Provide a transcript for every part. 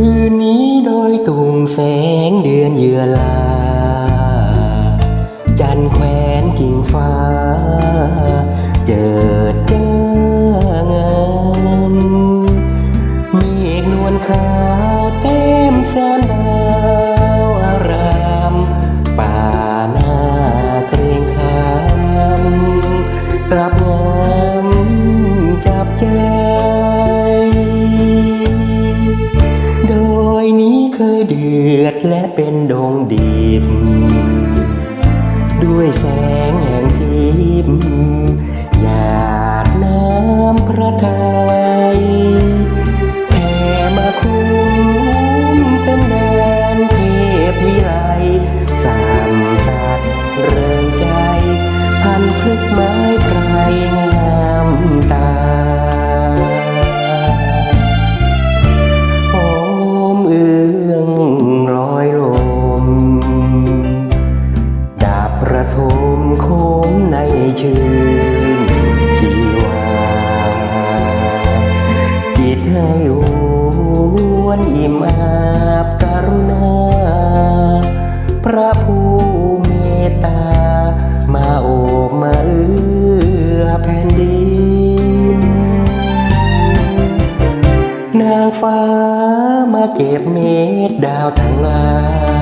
ืนนี้โดยตุงแสงเดือนเยือลา จันแขวนกิ่งฟ้า เจิดเจ้างามเมฆนวลขาวเต็มแสนดาวอาราม ป่าหน้าเกรงขาม กลับงามจับใจ อดและเป็นดงดีบ ด้วยแสงแห่งทิพย์หยาดน้ำพระทัย ทมโคมในชื่นชีวา จิตให้หวนอิ่มอาบกรุณา พระผู้เมตตา มาโอบมาเอื้อแผ่นดิน นางฟ้ามาเก็บเม็ดดาวทั้งหลาต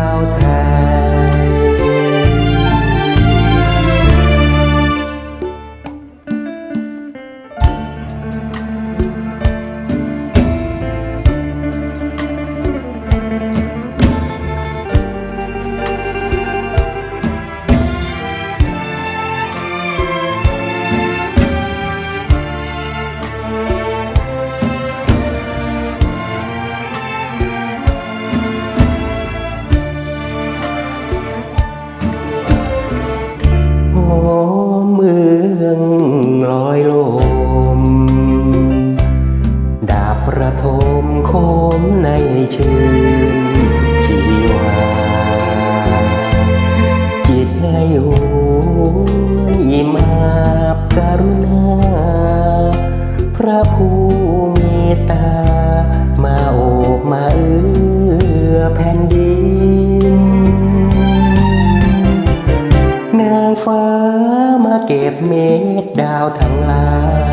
าวไท ชื่นชีวา จิตใจลหวนยิ้มอาบกรุณา พระผู้มีตา มาโอบมาเอื้อแผ่นดิน นางฟ้ามาเก็บเม็ดดาวทั้งหลาย